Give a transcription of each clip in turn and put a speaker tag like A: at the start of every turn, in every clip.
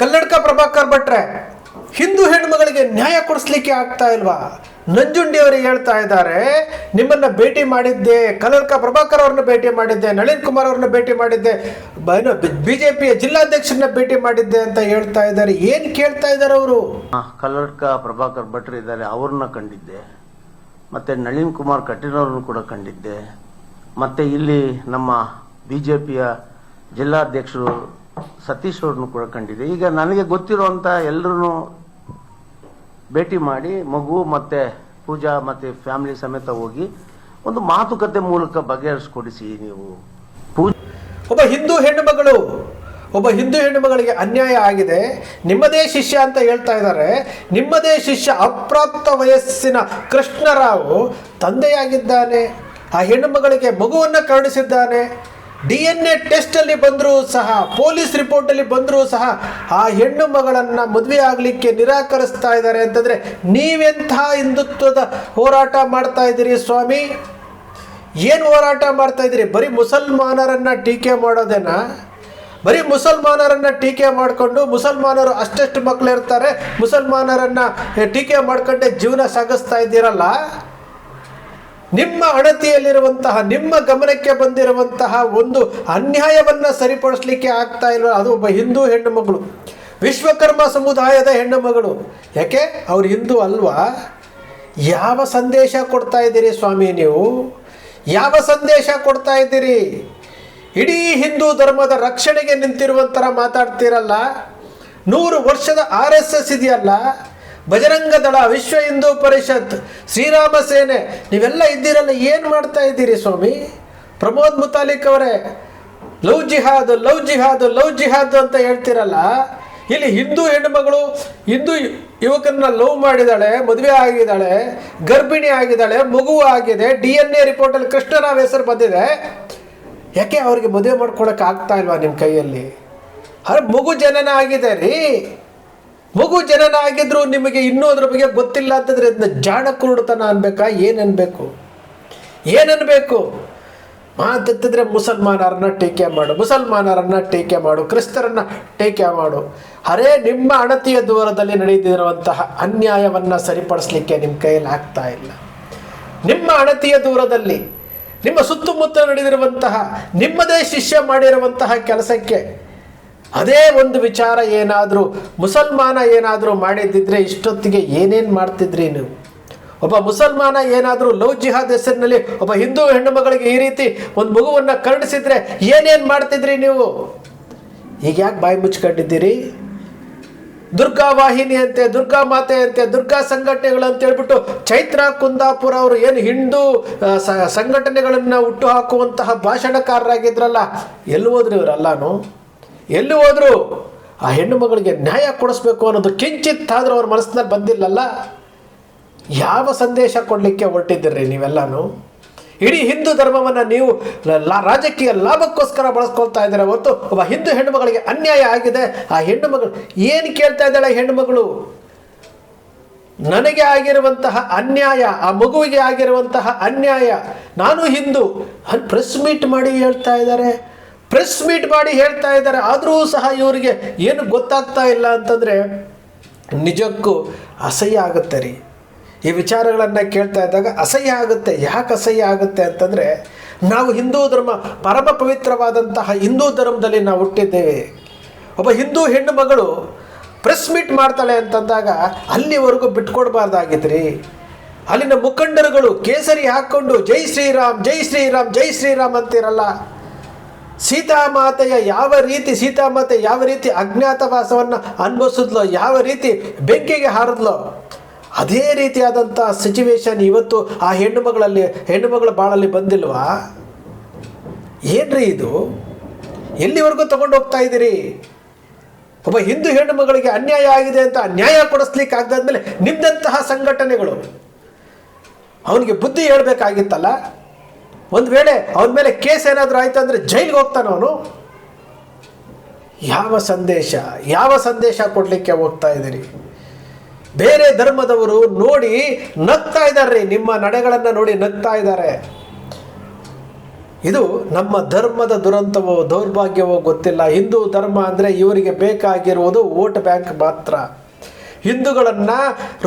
A: ಕಲ್ಲಡ್ಕ ಪ್ರಭಾಕರ್ ಭಟ್ರೆ, ಹಿಂದೂ ಹೆಣ್ಮಗಳಿಗೆ ನ್ಯಾಯ ಕೊಡಿಸ್ಲಿಕ್ಕೆ ಆಗ್ತಾ ಇಲ್ವಾ? ನಂಜುಂಡಿ ಅವರು ಹೇಳ್ತಾ ಇದ್ದಾರೆ, ನಿಮ್ಮನ್ನ ಭೇಟಿ ಮಾಡಿದ್ದೆ ಕಲ್ಲಡ್ಕ ಪ್ರಭಾಕರ್ ಅವ್ರನ್ನ ಭೇಟಿ ಮಾಡಿದ್ದೆ, ನಳಿನ್ ಕುಮಾರ್ ಅವ್ರನ್ನ ಭೇಟಿ ಮಾಡಿದ್ದೆ ಬಿಜೆಪಿಯ ಜಿಲ್ಲಾಧ್ಯಕ್ಷರನ್ನ ಭೇಟಿ ಮಾಡಿದ್ದೆ ಅಂತ ಹೇಳ್ತಾ ಇದ್ದಾರೆ. ಏನ್ ಕೇಳ್ತಾ ಇದ್ದಾರೆ ಅವರು?
B: ಕಲ್ಲಡ್ಕ ಪ್ರಭಾಕರ್ ಭಟ್ರು ಇದ್ದಾರೆ, ಅವ್ರನ್ನ ಕಂಡಿದ್ದೆ. ಮತ್ತೆ ನಳಿನ್ ಕುಮಾರ್ ಕಟೀಲ್ ಕೂಡ ಕಂಡಿದ್ದೆ. ಮತ್ತೆ ಇಲ್ಲಿ ನಮ್ಮ ಬಿಜೆಪಿಯ ಜಿಲ್ಲಾಧ್ಯಕ್ಷರು ಸತೀಶ್ ಅವ್ರನ್ನು ಕೂಡ ಕಂಡಿದೆ. ಈಗ ನನಗೆ ಗೊತ್ತಿರುವಂತ ಎಲ್ಲರೂ ಭೇಟಿ ಮಾಡಿ ಮಗು ಮತ್ತೆ ಪೂಜಾ ಮತ್ತೆ ಫ್ಯಾಮಿಲಿ ಸಮೇತ ಹೋಗಿ ಒಂದು ಮಾತುಕತೆ ಮೂಲಕ ಬಗೆಹರಿಸ್ಕೊಡಿಸಿ ನೀವು.
A: ಒಬ್ಬ ಹಿಂದೂ ಹೆಣ್ಣು ಮಗಳು, ಒಬ್ಬ ಹಿಂದೂ ಹೆಣ್ಣು ಮಗಳಿಗೆ ಅನ್ಯಾಯ ಆಗಿದೆ. ನಿಮ್ಮದೇ ಶಿಷ್ಯ ಅಂತ ಹೇಳ್ತಾ ಇದ್ದಾರೆ. ನಿಮ್ಮದೇ ಶಿಷ್ಯ ಅಪ್ರಾಪ್ತ ವಯಸ್ಸಿನ ಕೃಷ್ಣರಾವು ತಂದೆಯಾಗಿದ್ದಾನೆ. ಆ ಹೆಣ್ಣು ಮಗಳಿಗೆ ಮಗುವನ್ನು ಕರುಣಿಸಿದ್ದಾನೆ. ಡಿ ಎನ್ ಎ ಟೆಸ್ಟಲ್ಲಿ ಬಂದರೂ ಸಹ, ಪೊಲೀಸ್ ರಿಪೋರ್ಟಲ್ಲಿ ಬಂದರೂ ಸಹ ಆ ಹೆಣ್ಣು ಮಗಳನ್ನು ಮದುವೆ ಆಗಲಿಕ್ಕೆ ನಿರಾಕರಿಸ್ತಾ ಇದ್ದಾರೆ ಅಂತಂದರೆ ನೀವೆಂಥ ಹಿಂದುತ್ವದ ಹೋರಾಟ ಮಾಡ್ತಾ ಇದ್ದೀರಿ ಸ್ವಾಮಿ? ಏನು ಹೋರಾಟ ಮಾಡ್ತಾ ಇದ್ದೀರಿ? ಬರೀ ಮುಸಲ್ಮಾನರನ್ನು ಟೀಕೆ ಮಾಡೋದೇನಾ? ಬರೀ ಮುಸಲ್ಮಾನರನ್ನು ಟೀಕೆ ಮಾಡಿಕೊಂಡು ಮುಸಲ್ಮಾನರು ಅಷ್ಟೆಷ್ಟು ಮಕ್ಕಳು ಇರ್ತಾರೆ, ಮುಸಲ್ಮಾನರನ್ನ ಟೀಕೆ ಮಾಡ್ಕೊಂಡೆ ಜೀವನ ಸಾಗಿಸ್ತಾ ಇದ್ದೀರಲ್ಲ? ನಿಮ್ಮ ಅಣತಿಯಲ್ಲಿರುವಂತಹ ನಿಮ್ಮ ಗಮನಕ್ಕೆ ಬಂದಿರುವಂತಹ ಒಂದು ಅನ್ಯಾಯವನ್ನ ಸರಿಪಡಿಸಲಿಕ್ಕೆ ಆಗ್ತಾ ಇಲ್ಲ ಅದು ಒಬ್ಬ ಹಿಂದೂ ಹೆಣ್ಣು ವಿಶ್ವಕರ್ಮ ಸಮುದಾಯದ ಹೆಣ್ಣು ಮಗಳು. ಯಾಕೆ? ಅವ್ರು ಹಿಂದೂ ಅಲ್ವಾ? ಯಾವ ಸಂದೇಶ ಕೊಡ್ತಾ ಇದ್ದೀರಿ ಸ್ವಾಮಿ ನೀವು? ಯಾವ ಸಂದೇಶ ಕೊಡ್ತಾ ಇದ್ದೀರಿ? ಇಡೀ ಹಿಂದೂ ಧರ್ಮದ ರಕ್ಷಣೆಗೆ ನಿಂತಿರುವಂತರ ಮಾತಾಡ್ತೀರಲ್ಲ? ನೂರು ವರ್ಷದ ಆರ್ ಎಸ್ ಎಸ್ ಇದೆಯಲ್ಲ? ಬಜರಂಗ ದಳ, ವಿಶ್ವ ಹಿಂದೂ ಪರಿಷತ್, ಶ್ರೀರಾಮ ಸೇನೆ, ನೀವೆಲ್ಲ ಇದ್ದೀರಲ್ಲ, ಏನು ಮಾಡ್ತಾ ಇದ್ದೀರಿ ಸ್ವಾಮಿ? ಪ್ರಮೋದ್ ಮುತಾಲಿಕ್ ಅವರೇ, love jihad love jihad love jihad ಅಂತ ಹೇಳ್ತಿರಲ್ಲ, ಇಲ್ಲಿ ಹಿಂದೂ ಹೆಣ್ಣುಮಗಳು ಹಿಂದೂ ಯುವಕರನ್ನ ಲವ್ ಮಾಡಿದಾಳೆ, ಮದುವೆ ಆಗಿದ್ದಾಳೆ ಗರ್ಭಿಣಿ ಆಗಿದ್ದಾಳೆ ಮಗು ಆಗಿದೆ, ಡಿ ಎನ್ ಎ ರಿಪೋರ್ಟಲ್ಲಿ ಕೃಷ್ಣರಾವ್ ಹೆಸರು ಬಂದಿದೆ. ಯಾಕೆ ಅವ್ರಿಗೆ ಮದುವೆ ಮಾಡ್ಕೊಳಕ್ಕೆ ಆಗ್ತಾ ಇಲ್ವಾ ನಿಮ್ಮ ಕೈಯಲ್ಲಿ? ಅರೆ ಮಗು ಜನನ ಆಗಿದೆ ರೀ. ಮಗು ಜನನ ಆಗಿದ್ರು ನಿಮಗೆ ಇನ್ನೂ ಅದ್ರ ಬಗ್ಗೆ ಗೊತ್ತಿಲ್ಲ ಅಂತಂದ್ರೆ ಅದನ್ನ ಜಾಣ ಕುರುಡುತನ ಅನ್ಬೇಕಾ? ಏನು ಅನ್ಬೇಕು ಏನನ್ಬೇಕು? ಮಾತಂತಂದ್ರೆ ಮುಸಲ್ಮಾನರನ್ನ ಟೀಕೆ ಮಾಡು, ಮುಸಲ್ಮಾನರನ್ನ ಟೀಕೆ ಮಾಡು, ಕ್ರಿಸ್ತರನ್ನ ಟೀಕೆ ಮಾಡು. ಅರೇ, ನಿಮ್ಮ ಅಣತಿಯ ದೂರದಲ್ಲಿ ನಡೆದಿರುವಂತಹ ಅನ್ಯಾಯವನ್ನು ಸರಿಪಡಿಸ್ಲಿಕ್ಕೆ ನಿಮ್ಮ ಕೈಯಲ್ಲಿ ಆಗ್ತಾ ಇಲ್ಲ. ನಿಮ್ಮ ಅಣತಿಯ ದೂರದಲ್ಲಿ, ನಿಮ್ಮ ಸುತ್ತಮುತ್ತ ನಡೆದಿರುವಂತಹ, ನಿಮ್ಮದೇ ಶಿಷ್ಯ ಮಾಡಿರುವಂತಹ ಕೆಲಸಕ್ಕೆ ಅದೇ ಒಂದು ವಿಚಾರ ಏನಾದರೂ, ಮುಸಲ್ಮಾನ ಏನಾದರೂ ಮಾಡಿದ್ದಿದ್ರೆ ಇಷ್ಟೊತ್ತಿಗೆ ಏನೇನು ಮಾಡ್ತಿದ್ರಿ ನೀವು? ಒಬ್ಬ ಮುಸಲ್ಮಾನ ಏನಾದರೂ ಲವ್ ಜಿಹಾದ್ ಹೆಸರಿನಲ್ಲಿ ಒಬ್ಬ ಹಿಂದೂ ಹೆಣ್ಣು ಮಗಳಿಗೆ ಈ ರೀತಿ ಒಂದು ಮಗುವನ್ನು ಕರುಣಿಸಿದ್ರೆ ಏನೇನು ಮಾಡ್ತಿದ್ರಿ ನೀವು? ಈಗ ಯಾಕೆ ಬಾಯಿ ಮುಚ್ಕೊಂಡಿದ್ದೀರಿ? ದುರ್ಗಾ ವಾಹಿನಿ ಅಂತೆ, ದುರ್ಗಾ ಮಾತೆ ಅಂತೆ, ದುರ್ಗಾ ಸಂಘಟನೆಗಳು ಅಂತ ಹೇಳ್ಬಿಟ್ಟು ಚೈತ್ರ, ಕುಂದಾಪುರ ಅವರು ಏನು ಹಿಂದೂ ಸಂಘಟನೆಗಳನ್ನು ಹುಟ್ಟು ಹಾಕುವಂತಹ ಭಾಷಣಕಾರರಾಗಿದ್ರಲ್ಲ, ಎಲ್ಲಿ ಹೋದ್ರು ಇವರೆಲ್ಲಾನು ಎಲ್ಲಿ ಹೋದರೂ ಆ ಹೆಣ್ಣು ಮಗಳಿಗೆ ನ್ಯಾಯ ಕೊಡಿಸ್ಬೇಕು ಅನ್ನೋದು ಕಿಂಚಿತ್ತಾದರೂ ಅವ್ರ ಮನಸ್ಸಿನಲ್ಲಿ ಬಂದಿಲ್ಲಲ್ಲ? ಯಾವ ಸಂದೇಶ ಕೊಡಲಿಕ್ಕೆ ಹೊರಟಿದ್ದೀರಿ ನೀವೆಲ್ಲಾನು? ಇಡೀ ಹಿಂದೂ ಧರ್ಮವನ್ನು ನೀವು ರಾಜಕೀಯ ಲಾಭಕ್ಕೋಸ್ಕರ ಬಳಸ್ಕೊಳ್ತಾ ಇದ್ದಾರೆ ಹೊತ್ತು ಒಬ್ಬ ಹಿಂದೂ ಹೆಣ್ಣು ಮಗಳಿಗೆ ಅನ್ಯಾಯ ಆಗಿದೆ, ಆ ಹೆಣ್ಣು ಮಗಳು ಏನು ಕೇಳ್ತಾ ಇದ್ದಾಳೆ ಆ ಹೆಣ್ಣು ಮಗಳು? ನನಗೆ ಆಗಿರುವಂತಹ ಅನ್ಯಾಯ, ಆ ಮಗುವಿಗೆ ಆಗಿರುವಂತಹ ಅನ್ಯಾಯ, ನಾನು ಹಿಂದೂ ಪ್ರೆಸ್ ಮೀಟ್ ಮಾಡಿ ಹೇಳ್ತಾ ಇದ್ದಾರೆ. ಪ್ರೆಸ್ ಮೀಟ್ ಮಾಡಿ ಹೇಳ್ತಾ ಇದ್ದಾರೆ. ಆದರೂ ಸಹ ಇವರಿಗೆ ಏನು ಗೊತ್ತಾಗ್ತಾ ಇಲ್ಲ ಅಂತಂದರೆ ನಿಜಕ್ಕೂ ಅಸಹ್ಯ ಆಗುತ್ತೆ ರೀ. ಈ ವಿಚಾರಗಳನ್ನು ಕೇಳ್ತಾ ಇದ್ದಾಗ ಅಸಹ್ಯ ಆಗುತ್ತೆ. ಯಾಕೆ ಅಸಹ್ಯ ಆಗುತ್ತೆ ಅಂತಂದರೆ ನಾವು ಹಿಂದೂ ಧರ್ಮ, ಪರಮ ಪವಿತ್ರವಾದಂತಹ ಹಿಂದೂ ಧರ್ಮದಲ್ಲಿ ನಾವು ಹುಟ್ಟಿದ್ದೇವೆ. ಒಬ್ಬ ಹಿಂದೂ ಹೆಣ್ಣು ಮಗಳು ಪ್ರೆಸ್ ಮೀಟ್ ಮಾಡ್ತಾಳೆ ಅಂತಂದಾಗ ಅಲ್ಲಿವರೆಗೂ ಬಿಟ್ಕೊಡ್ಬಾರ್ದಾಗಿದ್ರಿ ಅಲ್ಲಿನ ಮುಖಂಡರುಗಳು ಕೇಸರಿ ಹಾಕ್ಕೊಂಡು ಜೈ ಶ್ರೀರಾಮ್ ಜೈ ಶ್ರೀರಾಮ್ ಜೈ ಶ್ರೀರಾಮ್ ಅಂತಿರಲ್ಲ. ಸೀತಾಮಾತೆಯ ಯಾವ ರೀತಿ, ಸೀತಾಮಾತೆ ಯಾವ ರೀತಿ ಅಜ್ಞಾತವಾಸವನ್ನು ಅನುಭವಿಸಿದ್ಲೋ, ಯಾವ ರೀತಿ ಬೆಂಕಿಗೆ ಹಾರಿದ್ಲೋ, ಅದೇ ರೀತಿಯಾದಂಥ ಸಿಚುವೇಶನ್ ಇವತ್ತು ಆ ಹೆಣ್ಣು ಮಗಳಲ್ಲಿ ಹೆಣ್ಣು ಮಗಳ ಬಾಳಲ್ಲಿ ಬಂದಿಲ್ವಾ? ಏನ್ರಿ ಇದು? ಎಲ್ಲಿವರೆಗೂ ತಗೊಂಡು ಹೋಗ್ತಾ ಇದ್ದೀರಿ? ಒಬ್ಬ ಹಿಂದೂ ಹೆಣ್ಣು ಮಗಳಿಗೆ ಅನ್ಯಾಯ ಆಗಿದೆ ಅಂತ ನ್ಯಾಯ ಕೊಡಿಸ್ಲಿಕ್ಕೆ ಆಗದಾದ್ಮೇಲೆ ನಿಮ್ಮಂತಹ ಸಂಘಟನೆಗಳು, ಅವನಿಗೆ ಬುದ್ಧಿ ಹೇಳ್ಬೇಕಾಗಿತ್ತಲ್ಲ? ಒಂದು ವೇಳೆ ಅವನ ಮೇಲೆ ಕೇಸ್ ಏನಾದರೂ ಆಯಿತು ಅಂದರೆ ಜೈಲಿಗೆ ಹೋಗ್ತಾನೆ ಅವನು? ಯಾವ ಸಂದೇಶ ಯಾವ ಸಂದೇಶ ಕೊಡಲಿಕ್ಕೆ ಹೋಗ್ತಾ ಇದ್ದೀರಿ? ಬೇರೆ ಧರ್ಮದವರು ನೋಡಿ ನಗ್ತಾ ಇದ್ದಾರೆ ನಿಮ್ಮ ನಡೆಗಳನ್ನು ನೋಡಿ ನಗ್ತಾ ಇದ್ದಾರೆ. ಇದು ನಮ್ಮ ಧರ್ಮದ ದುರಂತವೋ, ದೌರ್ಭಾಗ್ಯವೋ ಗೊತ್ತಿಲ್ಲ. ಹಿಂದೂ ಧರ್ಮ ಅಂದರೆ ಇವರಿಗೆ ಬೇಕಾಗಿರುವುದು ವೋಟ್ ಬ್ಯಾಂಕ್ ಮಾತ್ರ. ಹಿಂದೂಗಳನ್ನು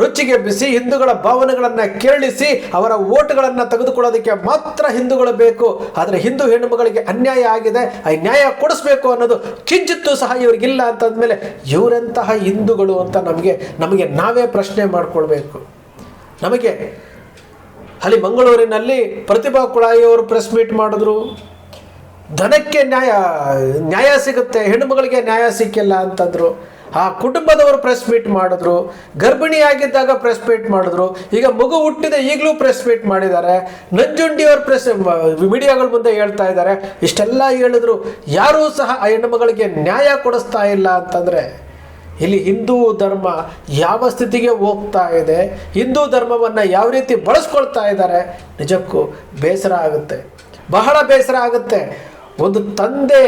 A: ರುಚಿಗೆಬ್ಬಿಸಿ ಹಿಂದೂಗಳ ಭಾವನೆಗಳನ್ನು ಕೇಳಿಸಿ, ಅವರ ಓಟ್ಗಳನ್ನು ತೆಗೆದುಕೊಳ್ಳೋದಕ್ಕೆ ಮಾತ್ರ ಹಿಂದೂಗಳು ಬೇಕು. ಆದರೆ ಹಿಂದೂ ಹೆಣ್ಣುಮಗಳಿಗೆ ಅನ್ಯಾಯ ಆಗಿದೆ, ಆ ನ್ಯಾಯ ಕೊಡಿಸ್ಬೇಕು ಅನ್ನೋದು ಕಿಂಚಿತ್ತು ಸಹ ಇವರಿಗಿಲ್ಲ ಅಂತಂದಮೇಲೆ ಇವರೆಂತಹ ಹಿಂದೂಗಳು ಅಂತ ನಮಗೆ ನಮಗೆ ನಾವೇ ಪ್ರಶ್ನೆ ಮಾಡಿಕೊಳ್ಬೇಕು. ನಮಗೆ ಅಲ್ಲಿ ಮಂಗಳೂರಿನಲ್ಲಿ ಪ್ರತಿಭಾ ಕುಳಾಯಿಯವರು ಪ್ರೆಸ್ ಮೀಟ್ ಮಾಡಿದ್ರು. ಧನಕ್ಕೆ ನ್ಯಾಯ ನ್ಯಾಯ ಸಿಗುತ್ತೆ, ಹೆಣ್ಣುಮಗಳಿಗೆ ನ್ಯಾಯ ಸಿಕ್ಕಿಲ್ಲ ಅಂತಂದ್ರು. ಆ ಕುಟುಂಬದವರು ಪ್ರೆಸ್ ಮೀಟ್ ಮಾಡಿದ್ರು, ಗರ್ಭಿಣಿಯಾಗಿದ್ದಾಗ ಪ್ರೆಸ್ ಮೀಟ್ ಮಾಡಿದ್ರು, ಈಗ ಮಗು ಹುಟ್ಟಿದ, ಈಗಲೂ ಪ್ರೆಸ್ ಮೀಟ್ ಮಾಡಿದ್ದಾರೆ. ನಂಜುಂಡಿಯವರು ಪ್ರೆಸ್ ಮೀಡಿಯಾಗಳ ಮುಂದೆ ಹೇಳ್ತಾ ಇದ್ದಾರೆ. ಇಷ್ಟೆಲ್ಲ ಹೇಳಿದ್ರು, ಯಾರೂ ಸಹ ಆ ಹೆಣ್ಣುಮಗಳಿಗೆ ನ್ಯಾಯ ಕೊಡಿಸ್ತಾ ಇಲ್ಲ ಅಂತಂದರೆ, ಇಲ್ಲಿ ಹಿಂದೂ ಧರ್ಮ ಯಾವ ಸ್ಥಿತಿಗೆ ಹೋಗ್ತಾ ಇದೆ, ಹಿಂದೂ ಧರ್ಮವನ್ನು ಯಾವ ರೀತಿ ಬಳಸ್ಕೊಳ್ತಾ ಇದ್ದಾರೆ, ನಿಜಕ್ಕೂ ಬೇಸರ ಆಗುತ್ತೆ. ಬಹಳ ಬೇಸರ ಆಗುತ್ತೆ. ಒಂದು ತಂದೆ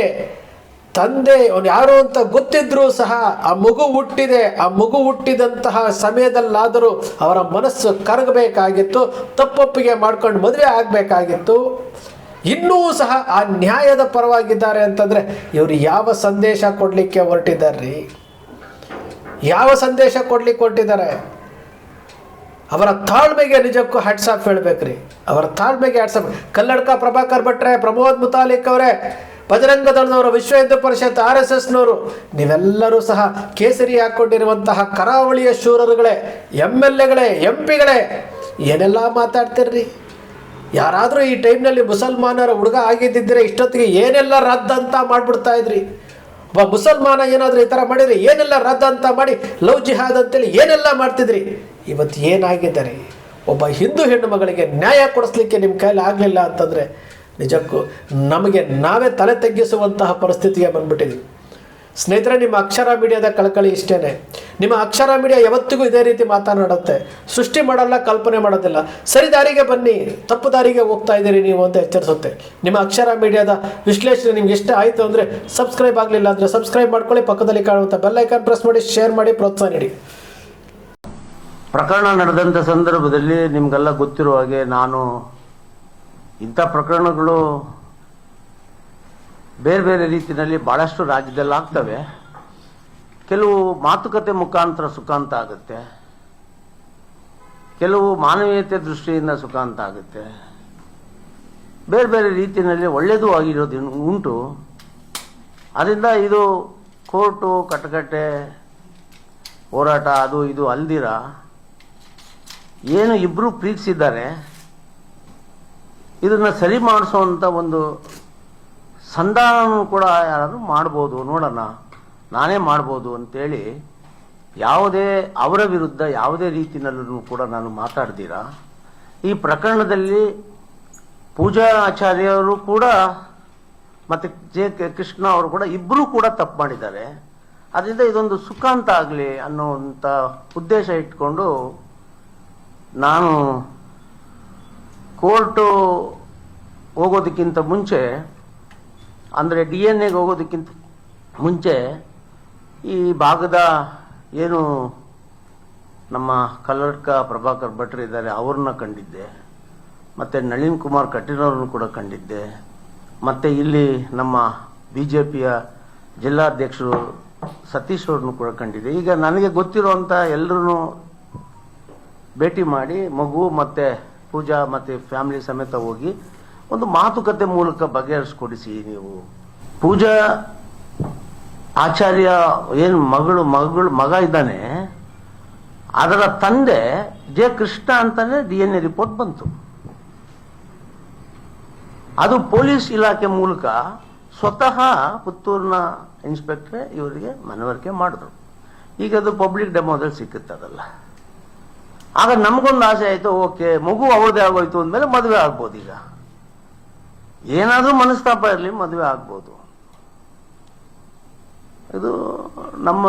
A: ತಂದೆ, ಅವನು ಯಾರು ಅಂತ ಗೊತ್ತಿದ್ರೂ ಸಹ ಆ ಮಗು ಹುಟ್ಟಿದೆ, ಆ ಮಗು ಹುಟ್ಟಿದಂತಹ ಸಮಯದಲ್ಲಾದರೂ ಅವರ ಮನಸ್ಸು ಕರಗಬೇಕಾಗಿತ್ತು, ತಪ್ಪೊಪ್ಪಿಗೆ ಮಾಡ್ಕೊಂಡು ಮದುವೆ ಆಗಬೇಕಾಗಿತ್ತು. ಇನ್ನೂ ಸಹ ಆ ನ್ಯಾಯದ ಪರವಾಗಿದ್ದಾರೆ ಅಂತಂದರೆ, ಇವರು ಯಾವ ಸಂದೇಶ ಕೊಡಲಿಕ್ಕೆ ಹೊರಟಿದ್ದಾರೆ? ಯಾವ ಸಂದೇಶ ಕೊಡ್ಲಿಕ್ಕೆ ಹೊರಟಿದ್ದಾರೆ? ಅವರ ತಾಳ್ಮೆಗೆ ನಿಜಕ್ಕೂ ಹ್ಯಾಟ್ಸ್ ಆಫ್ ಹೇಳ್ಬೇಕ್ರಿ. ಅವರ ತಾಳ್ಮೆಗೆ ಹ್ಯಾಟ್ಸ್ ಆಫ್ ಕಲ್ಲಡ್ಕ ಪ್ರಭಾಕರ್ ಭಟ್ರೆ, ಪ್ರಮೋದ್ ಮುತಾಲಿಕ್ ಅವರೇ ಬಜರಂಗ ದಳದವರು ವಿಶ್ವ ಹಿಂದೂ ಪರಿಷತ್ ಆರ್ ಎಸ್ ಎಸ್ನವರು, ನೀವೆಲ್ಲರೂ ಸಹ ಕೇಸರಿ ಹಾಕ್ಕೊಂಡಿರುವಂತಹ ಕರಾವಳಿಯ ಶೂರರುಗಳೇ ಎಂ ಎಲ್ ಎಗಳೇ ಎಂ ಪಿಗಳೇ ಏನೆಲ್ಲ ಮಾತಾಡ್ತಿರ್ರಿ? ಯಾರಾದರೂ ಈ ಟೈಮ್ನಲ್ಲಿ ಮುಸಲ್ಮಾನರ ಹುಡುಗ ಆಗಿದ್ದಿದ್ದರೆ ಇಷ್ಟೊತ್ತಿಗೆ ಏನೆಲ್ಲ ರದ್ದಂತ ಮಾಡಿಬಿಡ್ತಾ ಇದ್ರಿ? ಒಬ್ಬ ಮುಸಲ್ಮಾನ ಏನಾದರೂ ಈ ಥರ ಮಾಡಿದ್ರೆ ಏನೆಲ್ಲ ರದ್ದ ಅಂತ ಮಾಡಿ ಲವ್ ಜಿಹಾದ್ ಅಂತೇಳಿ ಏನೆಲ್ಲ ಮಾಡ್ತಿದ್ರಿ? ಇವತ್ತು ಏನಾಗಿದ್ದಾರೆ ಒಬ್ಬ ಹಿಂದೂ ಹೆಣ್ಣು ಮಗಳಿಗೆ ನ್ಯಾಯ ಕೊಡಿಸ್ಲಿಕ್ಕೆ ನಿಮ್ಮ ಕೈಲಿ ಆಗಲಿಲ್ಲ ಅಂತಂದರೆ ನಿಜಕ್ಕೂ ನಮಗೆ ನಾವೇ ತಲೆ ತಗ್ಗಿಸುವಂತಹ ಪರಿಸ್ಥಿತಿಗೆ ಬಂದ್ಬಿಟ್ಟಿದ್ವಿ. ಸ್ನೇಹಿತರೆ, ನಿಮ್ಮ ಅಕ್ಷರ ಮೀಡಿಯಾದ ಕಳಕಳಿ ಇಷ್ಟೇ ನಿಮ್ಮ ಅಕ್ಷರ ಮೀಡಿಯಾ ಯಾವತ್ತಿಗೂ ಇದೇ ರೀತಿ ಮಾತನಾಡುತ್ತೆ. ಸೃಷ್ಟಿ ಮಾಡಲ್ಲ, ಕಲ್ಪನೆ ಮಾಡೋದಿಲ್ಲ. ಸರಿ, ದಾರಿಗೆ ಬನ್ನಿ. ತಪ್ಪು ದಾರಿಗೆ ಹೋಗ್ತಾ ಇದ್ದೀರಿ ನೀವು ಅಂತ ಎಚ್ಚರಿಸುತ್ತೆ. ನಿಮ್ಮ ಅಕ್ಷರ ಮೀಡಿಯಾದ ವಿಶ್ಲೇಷಣೆ ನಿಮ್ಗೆ ಇಷ್ಟ ಆಯಿತು ಅಂದರೆ ಸಬ್ಸ್ಕ್ರೈಬ್ ಆಗಲಿಲ್ಲ ಅಂದರೆ ಸಬ್ಸ್ಕ್ರೈಬ್ ಮಾಡ್ಕೊಳ್ಳಿ. ಪಕ್ಕದಲ್ಲಿ ಕಾಣುವಂಥ ಬೆಲ್ಲೈಕಾನ್ ಪ್ರೆಸ್ ಮಾಡಿ ಶೇರ್ ಮಾಡಿ, ಪ್ರೋತ್ಸಾಹ ನೀಡಿ.
B: ಪ್ರಕರಣ ನಡೆದಂಥ ಸಂದರ್ಭದಲ್ಲಿ ನಿಮಗೆಲ್ಲ ಗೊತ್ತಿರುವ ಹಾಗೆ ನಾನು ಇಂಥ ಪ್ರಕರಣಗಳು ಬೇರೆ ಬೇರೆ ರೀತಿಯಲ್ಲಿ ಬಹಳಷ್ಟು ರಾಜ್ಯದಲ್ಲಾಗ್ತವೆ ಕೆಲವು ಮಾತುಕತೆ ಮುಖಾಂತರ ಸುಖಾಂತ ಆಗುತ್ತೆ. ಕೆಲವು ಮಾನವೀಯತೆ ದೃಷ್ಟಿಯಿಂದ ಸುಖಾಂತ ಆಗುತ್ತೆ. ಬೇರೆ ಬೇರೆ ರೀತಿಯಲ್ಲಿ ಒಳ್ಳೆಯದು ಆಗಿರೋದು ಉಂಟು. ಅದರಿಂದ ಇದು ಕೋರ್ಟು, ಕಟಕಟೆ, ಹೋರಾಟ, ಅದು ಇದು ಅಲ್ದಿರ. ಏನು ಇಬ್ಬರು ಪ್ರೀತಿಸಿದ್ದಾರೆ. ಇದನ್ನ ಸರಿ ಮಾಡಿಸುವಂತ ಒಂದು ಸಂಧಾನ ಕೂಡ ಯಾರಾದರೂ ಮಾಡ್ಬೋದು ನೋಡೋಣ ನಾನೇ ಮಾಡ್ಬೋದು ಅಂತೇಳಿ ಯಾವುದೇ ಅವರ ವಿರುದ್ಧ ಯಾವುದೇ ರೀತಿಯಲ್ಲೂ ಕೂಡ ನಾನು ಮಾತಾಡ್ದಿರ ಈ ಪ್ರಕರಣದಲ್ಲಿ ಪೂಜಾ ಆಚಾರ್ಯರು ಕೂಡ ಮತ್ತೆ ಜೆ ಕೃಷ್ಣ ಅವರು ಕೂಡ ಇಬ್ಬರೂ ಕೂಡ ತಪ್ಪು ಮಾಡಿದ್ದಾರೆ. ಅದರಿಂದ ಇದೊಂದು ಸುಖಾಂತ ಆಗಲಿ ಅನ್ನುವಂಥ ಉದ್ದೇಶ ಇಟ್ಕೊಂಡು ನಾನು ಕೋರ್ಟು ಹೋಗೋದಕ್ಕಿಂತ ಮುಂಚೆ, ಅಂದರೆ ಡಿ ಎನ್ ಎಗೆ ಹೋಗೋದಕ್ಕಿಂತ ಮುಂಚೆ, ಈ ಭಾಗದ ಏನು ನಮ್ಮ ಕಲ್ಲಡ್ಕ ಪ್ರಭಾಕರ್ ಭಟ್ರು ಇದ್ದಾರೆ, ಅವ್ರನ್ನ ಕಂಡಿದ್ದೆ. ಮತ್ತು ನಳಿನ್ ಕುಮಾರ್ ಕಟೀಲವ್ರನ್ನು ಕೂಡ ಕಂಡಿದ್ದೆ. ಮತ್ತು ಇಲ್ಲಿ ನಮ್ಮ ಬಿ ಜೆ ಪಿಯ ಜಿಲ್ಲಾಧ್ಯಕ್ಷರು ಸತೀಶ್ ಅವ್ರನ್ನು ಕೂಡ ಕಂಡಿದ್ದೆ. ಈಗ ನನಗೆ ಗೊತ್ತಿರುವಂಥ ಎಲ್ಲರೂ ಭೇಟಿ ಮಾಡಿ ಮಗು ಮತ್ತೆ ಪೂಜಾ ಮತ್ತೆ ಫ್ಯಾಮಿಲಿ ಸಮೇತ ಹೋಗಿ ಒಂದು ಮಾತುಕತೆ ಮೂಲಕ ಬಗೆಹರಿಸ್ಕೊಡಿಸಿ ನೀವು. ಪೂಜಾ ಆಚಾರ್ಯ ಏನು ಮಗಳು ಮಗಳು, ಮಗ ಇದ್ದಾನೆ, ಅದರ ತಂದೆ ಜೆ ಕೃಷ್ಣ ಅಂತಾನೆ ಡಿ ಎನ್ ಎ ರಿಪೋರ್ಟ್ ಬಂತು. ಅದು ಪೊಲೀಸ್ ಇಲಾಖೆ ಮೂಲಕ ಸ್ವತಃ ಪುತ್ತೂರಿನ ಇನ್ಸ್ಪೆಕ್ಟ್ರೆ ಇವರಿಗೆ ಮನವರಿಕೆ ಮಾಡಿದ್ರು. ಈಗ ಅದು ಪಬ್ಲಿಕ್ ಡೆಮೋದಲ್ಲಿ ಸಿಕ್ಕುತ್ತದಲ್ಲ. ಆಗ ನಮಗೊಂದು ಆಸೆ ಆಯಿತು, ಓಕೆ, ಮಗು ಅವ್ರದೇ ಆಗೋಯ್ತು ಅಂದಮೇಲೆ ಮದುವೆ ಆಗ್ಬೋದು ಈಗ. ಏನಾದ್ರೂ ಮನಸ್ತಾಪ ಇರಲಿ, ಮದುವೆ ಆಗ್ಬೋದು. ಇದು ನಮ್ಮ,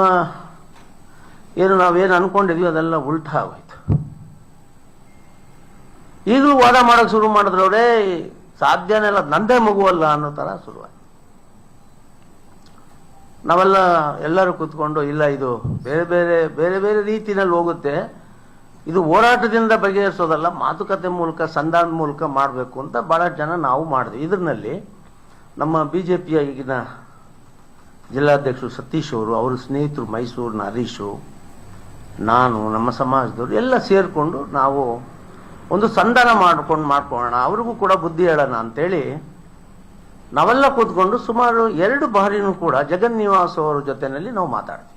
B: ಏನು ನಾವೇನು ಅನ್ಕೊಂಡಿದ್ವಿ, ಅದೆಲ್ಲ ಉಲ್ಟಾ ಆಗೋಯ್ತು. ಈಗಲೂ ವಾದ ಮಾಡಕ್ ಶುರು ಮಾಡಿದ್ರವ್ರೆ ಸಾಧ್ಯನೇ ಇಲ್ಲ, ನಂದೇ ಮಗುವಲ್ಲ ಅನ್ನೋ ತರ ಶುರುವಾಯ್ತು. ನಾವೆಲ್ಲ ಎಲ್ಲರೂ ಕೂತ್ಕೊಂಡು, ಇಲ್ಲ, ಇದು ಬೇರೆ ಬೇರೆ ಬೇರೆ ಬೇರೆ ರೀತಿನಲ್ಲಿ ಹೋಗುತ್ತೆ. ಇದು ಹೋರಾಟದಿಂದ ಬಗೆಹರಿಸೋದಲ್ಲ, ಮಾತುಕತೆ ಮೂಲಕ ಸಂಧಾನದ ಮೂಲಕ ಮಾಡಬೇಕು ಅಂತ ಬಹಳ ಜನ ನಾವು ಮಾಡಿದ್ವಿ. ಇದರಲ್ಲಿ ನಮ್ಮ ಬಿ ಜೆ ಪಿಯ ಈಗಿನ ಜಿಲ್ಲಾಧ್ಯಕ್ಷರು ಸತೀಶ್ ಅವರು, ಅವ್ರ ಸ್ನೇಹಿತರು ಮೈಸೂರಿನ ಹರೀಶು ನಾನು, ನಮ್ಮ ಸಮಾಜದವರು ಎಲ್ಲ ಸೇರಿಕೊಂಡು ನಾವು ಒಂದು ಸಂಧಾನ ಮಾಡ್ಕೊಂಡು ಮಾಡ್ಕೊಳ್ಳೋಣ, ಅವ್ರಿಗೂ ಕೂಡ ಬುದ್ಧಿ ಹೇಳೋಣ ಅಂತೇಳಿ ನಾವೆಲ್ಲ ಕೂತ್ಕೊಂಡು ಸುಮಾರು ಎರಡು ಬಾರಿನೂ ಕೂಡ ಜಗನ್ ನಿವಾಸ್ ಅವರ ಜೊತೆಯಲ್ಲಿ ನಾವು ಮಾತಾಡ್ತೀವಿ.